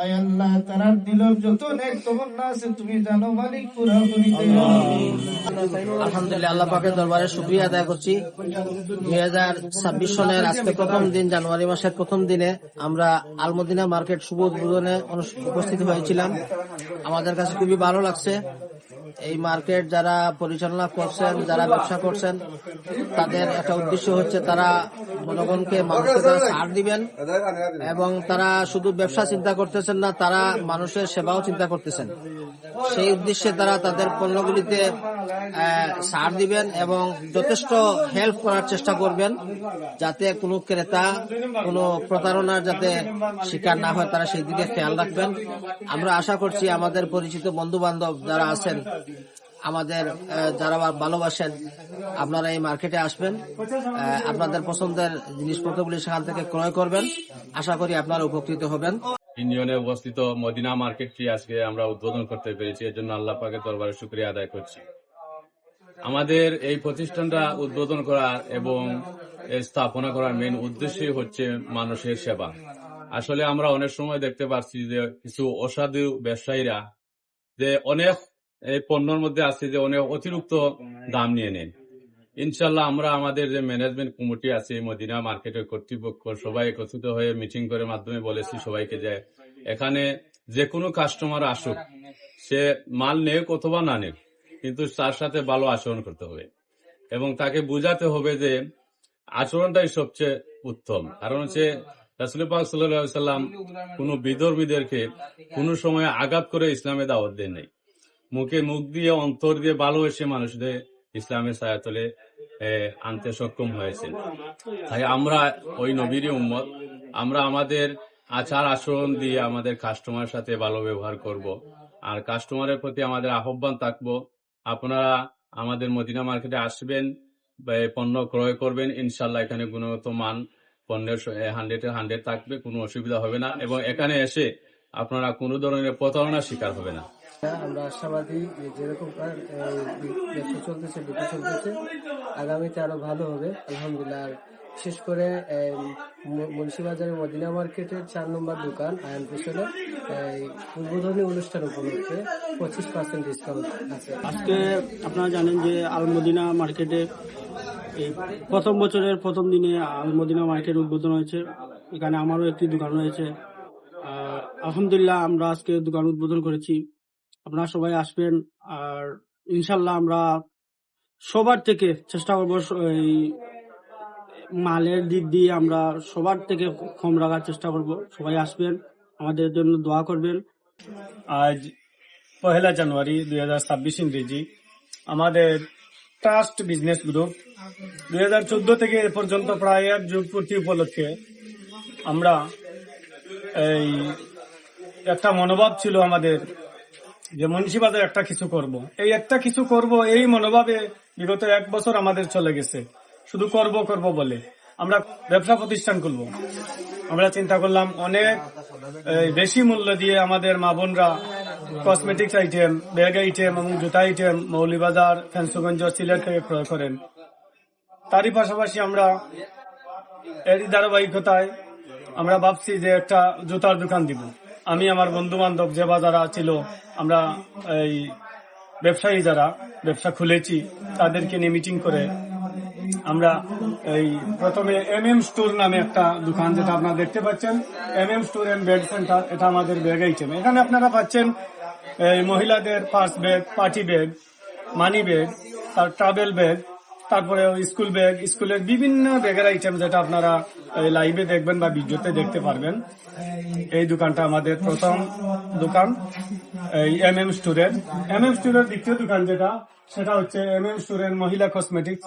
আয় আল্লাহ তারার দিলর যত নেক তমন্না আছে, তুমি জানো মালিক, পুরা করিতে আলহামদুলিল্লাহ, আল্লাহ পাকের দরবারে শুক্রিয়া আদায় করছি। দুই হাজার ছাব্বিশ সনের আজকে প্রথম দিন, জানুয়ারি মাসের প্রথম দিনে আমরা আলমদিনা মার্কেট শুভ উদ্বোধনে উপস্থিত হয়েছিলাম। আমাদের কাছে খুবই ভালো লাগছে। এই মার্কেট যারা পরিচালনা করছেন, যারা ব্যবসা করছেন তাদের একটা উদ্দেশ্য হচ্ছে তারা জনগণকে মানুষকে তারা ছাড় দিবেন এবং তারা শুধু ব্যবসা চিন্তা করতেছেন না, তারা মানুষের সেবাও চিন্তা করতেছেন। সেই উদ্দেশ্যে তারা তাদের পণ্যগুলিতে ছাড় দিবেন এবং যথেষ্ট হেল্প করার চেষ্টা করবেন যাতে কোনো ক্রেতা, কোনো প্রতারণার যাতে শিকার না হয়, তারা সেই দিকে খেয়াল রাখবেন। আমরা আশা করছি আমাদের পরিচিত বন্ধু বান্ধব যারা আছেন আমাদের যারা ভালোবাসেন, আপনারা এই মার্কেটে আসবেন। আপনাদের পছন্দের জিনিসপত্রগুলি সেখান থেকে ক্রয় করবেন। আশা করি আপনারা উপকৃত হবেন। ইউনিয়নে অবস্থিত মদিনা মার্কেটটি আজকে আমরা উদ্বোধন করতে পেরেছি। এর জন্য আল্লাহ পাকের দরবারে শুক্রিয়া আদায় করছি। আমাদের এই প্রতিষ্ঠানটা উদ্বোধন করার এবং স্থাপনা করার মেন উদ্দেশ্যই হচ্ছে মানুষের সেবা। আসলে আমরা অনেক সময় দেখতে পাচ্ছি যে কিছু অসাধু ব্যবসায়ীরা যে অনেক এই পণ্যর মধ্যে আছে যে অনেক অতিরিক্ত দাম নিয়ে নেন। ইনশাল্লাহ আমরা আমাদের যে ম্যানেজমেন্ট কমিটি আছে, মদিনা মার্কেটের কর্তৃপক্ষ, সবাই একত্রিত হয়ে মিটিং করে মাধ্যমে বলেছি সবাইকে যে এখানে যে কোনো কাস্টমার আসুক, সে মাল নেক অথবা না নেক, কিন্তু তার সাথে ভালো আচরণ করতে হবে। এবং তাকে বুঝাতে হবে যে আচরণটাই সবচেয়ে উত্তম। কারণ হচ্ছে রাসুল পাক সাল্লাম কোন বিধর্মীদেরকে কোনো সময় আঘাত করে ইসলামে দাওয়াত দেন নাই। মুখে মুখ দিয়ে অন্তর দিয়ে ভালোবেসে মানুষদের ইসলামের ছায়াতলে এ, আনতে সক্ষম হয়েছেন। তাই আমরা ওই নবীর উম্মত আমরা আমাদের আচার আচরণ দিয়ে আমাদের কাস্টমারের সাথে ভালো ব্যবহার করব। আর কাস্টমারের প্রতি আমাদের আহ্বান থাকব আপনারা আমাদের মদিনা মার্কেটে আসবেন পণ্য ক্রয় করবেন ইনশাল্লাহ এখানে গুণগত মান পণ্যের হান্ড্রেড হান্ড্রেড থাকবে কোনো অসুবিধা হবে না। এবং এখানে এসে আপনারা কোনো ধরনের প্রতারণার শিকার হবে না। আমরা আশাবাদী যে যেরকম ব্যবসা চলতেছে, বিক্রি চলতেছে, আগামীতে আরও ভালো হবে, আলহামদুলিল্লাহ। আর বিশেষ করে মুন্সিবাজারের মদিনা মার্কেটের চার নম্বর দোকান, আয়ন পেছনে উদ্বোধনী অনুষ্ঠান উপলক্ষে পঁচিশ পার্সেন্ট ডিসকাউন্ট আছে। আজকে আপনারা জানেন যে আলমদিনা মার্কেটে এই প্রথম বছরের প্রথম দিনে আলমদিনা মার্কেট উদ্বোধন হয়েছে। এখানে আমারও একটি দোকান রয়েছে। আলহামদুলিল্লাহ আমরা আজকে দোকান উদ্বোধন করেছি। আপনারা সবাই আসবেন আর ইনশাল্লাহ আমরা সবার থেকে চেষ্টা করব এই মালের দিক দিয়ে আমরা সবার থেকে কম রাখার চেষ্টা করব। সবাই আসবেন, আমাদের জন্য দোয়া করবেন। আজ পহেলা জানুয়ারি দুই হাজার ছাব্বিশ ইংরেজি। আমাদের ট্রাস্ট বিজনেস গ্রুপ। দুই হাজার চোদ্দ থেকে এ পর্যন্ত প্রায় এক যুগ পূর্তি উপলক্ষে আমরা এই একটা মনোভাব ছিল আমাদের যে মুন্সিবাজার একটা কিছু করব। এই একটা কিছু করব, এই মনোভাবে বিগত এক বছর আমাদের চলে গেছে। শুধু করব করব বলে। আমরা ব্যবসা প্রতিষ্ঠান খুলব। আমরা চিন্তা করলাম অনেক বেশি মূল্য দিয়ে আমাদের মা বোনরা কসমেটিক্স আইটেম ব্যাগ আইটেম এবং জুতা আইটেম মৌলিবাজার ফেন্সুগঞ্জ, সিলেট থেকে ক্রয় করেন। তারই পাশাপাশি আমরা এরই ধারাবাহিকতায় আমরা ভাবছি যে একটা জুতার দোকান দিব। আমি আমার বন্ধু বান্ধব যে যারা ছিল আমরা এই ব্যবসায়ী যারা, ব্যবসা খুলেছি, তাদেরকে নিয়ে মিটিং করে আমরা এই প্রথমে এম এম স্টোর নামে একটা দোকান যেটা আপনারা দেখতে পাচ্ছেন। M M store and bag centre এটা আমাদের ব্যাগ আইটেম এখানে আপনারা পাচ্ছেন এই মহিলাদের purse bag party bag money bag তার ট্রাভেল ব্যাগ তারপরে স্কুল ব্যাগ স্কুলের বিভিন্ন ব্যাগের আইটেম যেটা আপনারা লাইভে দেখবেন বা ভিডিওতে দেখতে পারবেন। এই দোকানটা আমাদের প্রথম দোকান। এই এম এম স্টোরের এম এম স্টোরের দ্বিতীয় দোকান যেটা, সেটা হচ্ছে এম এম স্টোরের মহিলা কসমেটিক্স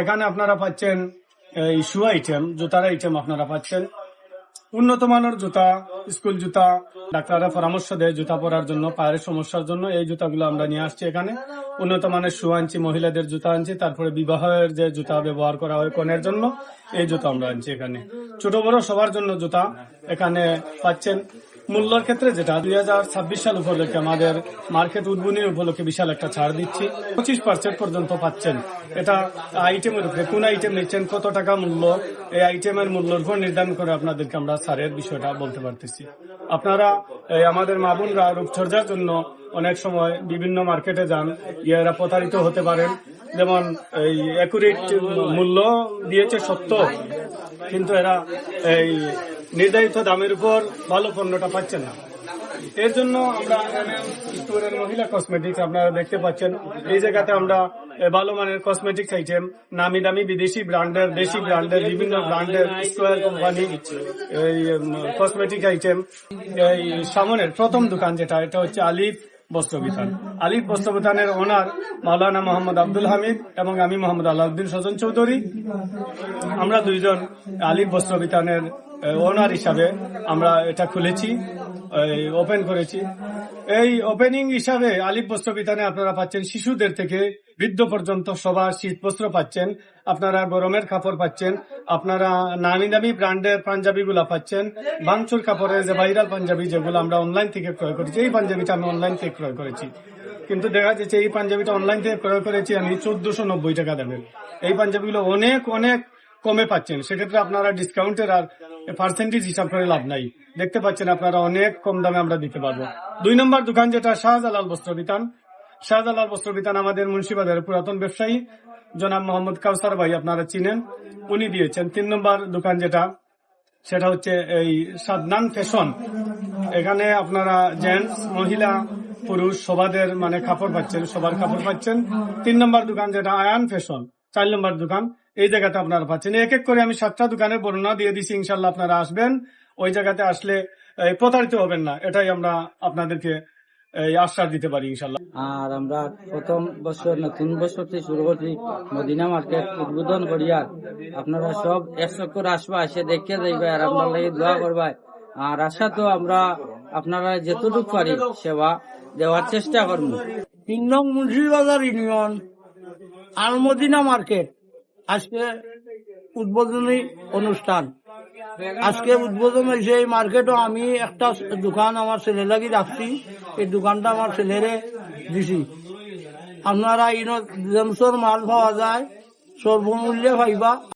এখানে আপনারা পাচ্ছেন এই শু আইটেম জুতার আইটেম আপনারা পাচ্ছেন। উন্নত মানের জুতা স্কুল জুতা। ডাক্তাররা পরামর্শ দেয় জুতা পরার জন্য, পায়ের সমস্যার জন্য। এই জুতাগুলো আমরা নিয়ে আসছি এখানে। উন্নত মানের শু আনছি, মহিলাদের জুতা আনছি, তারপরে বিবাহের যে জুতা ব্যবহার করা হয় কনের জন্য, এই জুতা আমরা আনছি এখানে। ছোট বড় সবার জন্য জুতা এখানে পাচ্ছেন। মূল্যর ক্ষেত্রে যেটা, দুই হাজার ছাব্বিশ সাল উপলক্ষে আমাদের মার্কেট উদ্বোধনী উপলক্ষে বিশাল একটা ছাড় দিচ্ছি। পঁচিশ পার্সেন্ট পর্যন্ত পাচ্ছেন। এটা আইটেমের উপরে, কোন আইটেম নিচ্ছেন, কত টাকা মূল্য, এই আইটেমের মূল্যের উপর নির্ধারণ করে আপনাদেরকে আমরা ছাড়ের বিষয়টা বলতে পারতেছি। আপনারা আমাদের মা বোনরা রূপচর্চার জন্য অনেক সময় বিভিন্ন মার্কেটে যান, ইয়েরা প্রতারিত হতে পারেন। যেমন এই একুরেট মূল্য দিয়েছে সত্য, কিন্তু এরা এই নির্ধারিত দামের উপর ভালো পণ্যটা পাচ্ছে না। এর জন্য আমরা স্টোরের মহিলা কসমেটিক্স আপনারা দেখতে পাচ্ছেন। এই জায়গাতে আমরা ভালো মানের কসমেটিক্স আইটেম নামি দামি বিদেশি ব্র্যান্ডের, দেশি ব্র্যান্ডের, বিভিন্ন ব্র্যান্ডের স্কোয়ার কোম্পানি, এই কসমেটিক আইটেম এই, সামনের প্রথম দোকান যেটা, এটা হচ্ছে আলিফ বস্ত্রবিতান। আলিফ বস্ত্রবিতানের ওনার মাওলানা মোহাম্মদ আব্দুল হামিদ এবং আমি মোহাম্মদ আলাউদ্দিন সজন চৌধুরী। আমরা দুইজন আলিফ বস্ত্র বিতানের ওনার হিসাবে আমরা এটা খুলেছি ওপেন করেছি। এই ওপেনিং হিসাবে আলিফ বস্ত্র বিতানে আপনারা পাচ্ছেন, শিশুদের থেকে বৃদ্ধ পর্যন্ত সবার শীত বস্ত্র পাচ্ছেন, আপনারা গরমের কাপড় পাচ্ছেন, আপনারা নামি দামি ব্র্যান্ডের পাঞ্জাবি গুলা পাচ্ছেন, বাংচুর কাপড়ের যে ভাইরাল পাঞ্জাবি যেগুলো আমরা অনলাইন থেকে ক্রয় করেছি, এই পাঞ্জাবিটা আমি অনলাইন থেকে ক্রয় করেছি। কিন্তু দেখা যাচ্ছে এই পাঞ্জাবিটা অনলাইন থেকে ক্রয় করেছি আমি চোদ্দশো নব্বই টাকা দেবেন এই পাঞ্জাবিগুলো অনেক অনেক কমে পাচ্ছেন। সেক্ষেত্রে আপনারা ডিসকাউন্টের আর পার্সেন্টেজ হিসাব করে লাভ নাই। দেখতে পাচ্ছেন আপনারা অনেক কম দামে আমরা দিতে পারব। দুই নম্বর দোকান যেটা, শাহজালাল বস্ত্র বিতান। শাহজালাল বস্ত্র বিতান আমাদের মুন্সিবাজারের পুরাতন ব্যবসায়ী, জনাব মোহাম্মদ কাউসার ভাই আপনারা চিনেন। উনি দিয়েছেন। তিন নম্বর দোকান যেটা, সেটা হচ্ছে এই সাদনান ফ্যাশন। এখানে আপনারা জেন্টস, মহিলা, পুরুষ সবাদের মানে কাপড় পাচ্ছেন, সবার কাপড় পাচ্ছেন। তিন নম্বর দোকান যেটা, আয়ান ফ্যাশন। চার নম্বর দোকান। এই জায়গাতে আপনারা পাচ্ছেন। এক এক করে আমি সাতটা দোকানের বর্ণনা দিয়ে দিছি ইনশাল্লাহ আপনারা আসবেন। ওই জায়গাতে আসলে প্রতারিত হবেন না। এটাই আমরা আপনাদেরকে এই আশ্বাস দিতে পারি ইনশাল্লাহ আর আমরা প্রথম বছর নতুন বছর থেকে শুরু করছি মদিনা মার্কেট উদ্বোধন করিয়া আপনারা সব এক চক্কর আসবা এসে দেখে যাইবা আর আপনার লাগে দোয়া করবা। আর আশা তো আমরা আপনারা যেতটুকু পারি সেবা দেওয়ার চেষ্টা করব। তিন নং মুন্সিবাজার ইউনিয়ন আলমদিনা মার্কেট। আজকে উদ্বোধনী অনুষ্ঠান। আজকে উদ্বোধন হয়েছে এই মার্কেটও আমি একটা দোকান আমার ছেলে লাগি রাখছি। এই দোকানটা আমার ছেলেরে দিছি। আপনারা ইনো জেমসর মাল পাওয়া যায়। সর্বমূল্যে পাইবা।